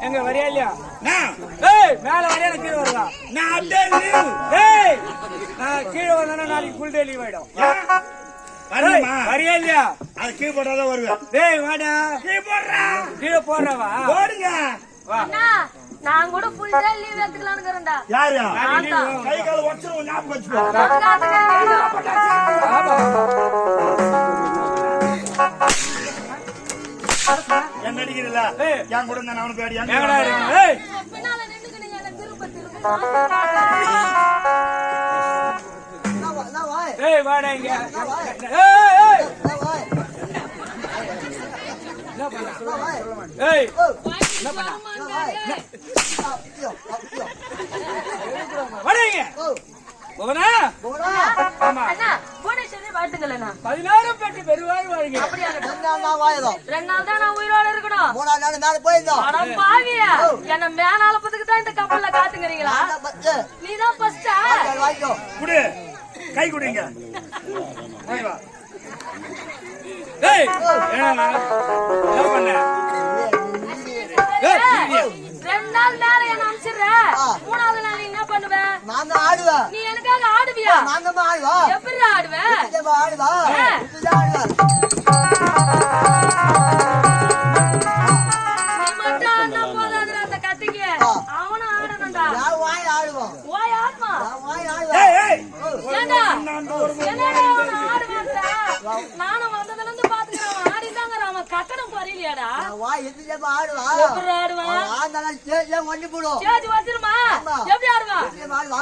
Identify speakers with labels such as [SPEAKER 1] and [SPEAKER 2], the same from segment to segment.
[SPEAKER 1] எங்க வரியா இல்லையா ஏய் மேல வரையா கீழே வருவா
[SPEAKER 2] நான் அப்படியே லீவ்
[SPEAKER 1] ஏய் நான் கீழே வரலன்னா நாளைக்கு புல் டே லீவ் ஆயிடும் வரியா
[SPEAKER 2] அது கீழே போட்டாதான் வருவேன்
[SPEAKER 1] டேய் வாடா
[SPEAKER 2] கீழே போடுறா
[SPEAKER 1] கீழே போடுறவா
[SPEAKER 3] ஓடுங்க நான் கூட
[SPEAKER 2] கை கால் உடைச்சிரும்
[SPEAKER 1] ஏய்.
[SPEAKER 2] என் கூட இருந்தா அவனுக்கு அடி?
[SPEAKER 1] ஏய். வாடா இங்க. ஏய் ஏய் என்ன பண்ணா ஏய். வாடா இங்க. போகனா ஆமா பெருவாய்
[SPEAKER 3] அப்படியா ரெண்டு நாள் தான் நான் உயிரோட இருக்கணும்.
[SPEAKER 4] மூணாம் நாள் மேல போயிருந்தோம்.
[SPEAKER 3] அட பாவியா. என்ன மேனாலப்பதுக்கு தான் இந்த கப்பல்ல காத்துங்கிறீங்களா? நீ தான் ஃபர்ஸ்டா
[SPEAKER 4] வாங்கிக்கோ
[SPEAKER 2] குடு. கை குடிங்க. வாங்கி வா.
[SPEAKER 1] ஏய் என்னடா என்ன பண்ண ஏய் இடியா.
[SPEAKER 3] ரெண்டு நாள் மேல என்ன அனுப்பிச்சிடுற. மூணாவது நாள் என்ன பண்ணுவ?
[SPEAKER 4] நான் ஆடுவேன்.
[SPEAKER 3] நீ எனக்காக ஆடுவியா
[SPEAKER 4] நான் தான் ஆடுவா.
[SPEAKER 3] எப்படி ஆடுவ?
[SPEAKER 4] ஆடுவா.
[SPEAKER 3] நானும் வந்ததுல இருந்து பாத்துக்கிறேன் ஆடிதாங்க அவன் கட்டணம் பரியலையாடா
[SPEAKER 4] நான் வாய் எதுலேயும் ஆடுவா?
[SPEAKER 3] எப்படி ஆடுவான்
[SPEAKER 4] ஒண்டி போடும்
[SPEAKER 3] வச்சிருமா. எப்படி ஆடுவான்
[SPEAKER 4] ஆடுவா?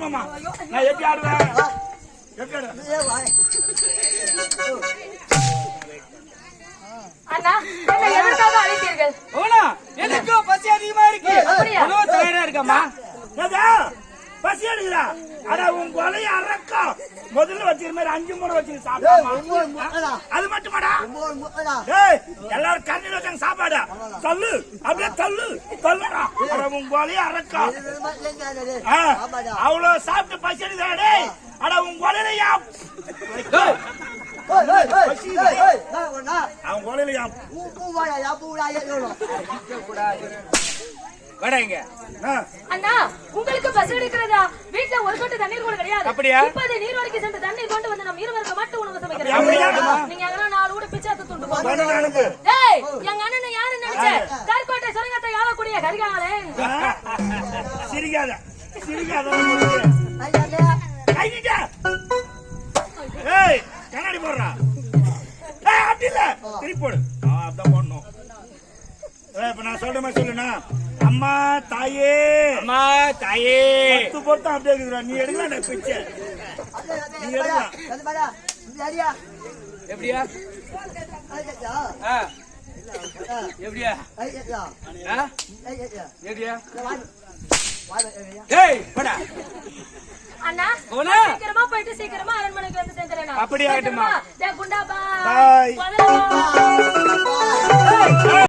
[SPEAKER 2] வருமாமா நான் எப்படி ஆடுவேன்? எப்படி ஆடுவேன்?
[SPEAKER 1] பசி அதிகமா இருக்கு?
[SPEAKER 3] அப்படியா?
[SPEAKER 2] பசி எடுக்கிறா உன் கொலைய அறக்கா. முதல்ல வச்சிருக்க மாதிரி அஞ்சு முறை வச்சு
[SPEAKER 4] ஏய்,
[SPEAKER 2] சாப்பிடாமா
[SPEAKER 4] ஒன்பது முட்டடா.
[SPEAKER 2] அது மட்டுமாடா. எல்லாரும் கண்ணில் வச்சாங்க சாப்பாடு. தள்ளு அப்படியே தள்ளு தள்ளுடா அட உன் கொலைய
[SPEAKER 4] ஆமாடா
[SPEAKER 2] அவ்வளவு சாப்பிட்டு பசி எடுக்கிறா டேய். அட உன் கொலையில ஏன்
[SPEAKER 1] ஏய்,
[SPEAKER 4] ஏய் ஏய் ஏய் ஏய் ஏய் நான் ஒண்ணா
[SPEAKER 2] அவன் கொலையில ஏன்
[SPEAKER 4] பூ பூ வாயா யா பூ வாயா ஏறணும்
[SPEAKER 1] வாடா இங்க.
[SPEAKER 2] ஆ,
[SPEAKER 3] அண்ணா உங்களுக்கு பஸ் எடுக்கிறதா? வீட்டுல ஒரு சொட்டு தண்ணீர் கூட கிடையாது.
[SPEAKER 1] அப்படியா?
[SPEAKER 3] இப்போது நீர்வழிக்கு சென்று தண்ணீர் கொண்டு வந்து நம்ம இருவருக்கு மட்டும் உணவு? சமைக்கிறோம் நீங்க எங்கன்னா நாலு கூட பிச்சாத்து துண்டு
[SPEAKER 2] அனுப்பு
[SPEAKER 3] டேய் எங்க அண்ணன் யாரு நினைச்ச? கற்கோட்டை சுரங்கத்தை ஆளக்கூடிய கரிகாலன்?
[SPEAKER 2] சிரிக்காத. சிரிக்காத. கைக்கிட்ட ஏய் கண்ணாடி போடுறா. ஏய் அப்படி இல்ல திருப்பி போடு. ஆ, அப்படிதான் போடணும். ஏய், இப்ப நான் சொல்ற மாதிரி சொல்லுனா அம்மா தாயே.
[SPEAKER 1] அம்மா தாயே.
[SPEAKER 2] பத்து பொருத்தம் அப்படியே இருக்குதுடா. நீ எடுக்கலாம் நான் பிச்சை. நீ எடுக்கலாம்
[SPEAKER 1] எப்படியா? எப்படியா? எப்படியா? ஏய் போடா.
[SPEAKER 3] அண்ணா
[SPEAKER 1] போனா?
[SPEAKER 3] சீக்கிரமா போயிட்டு சீக்கிரமா அரண்மனைக்கு வந்து சேர்ந்துறேன்
[SPEAKER 1] அப்படி ஆகட்டுமா?
[SPEAKER 3] குண்டா
[SPEAKER 2] பாய்.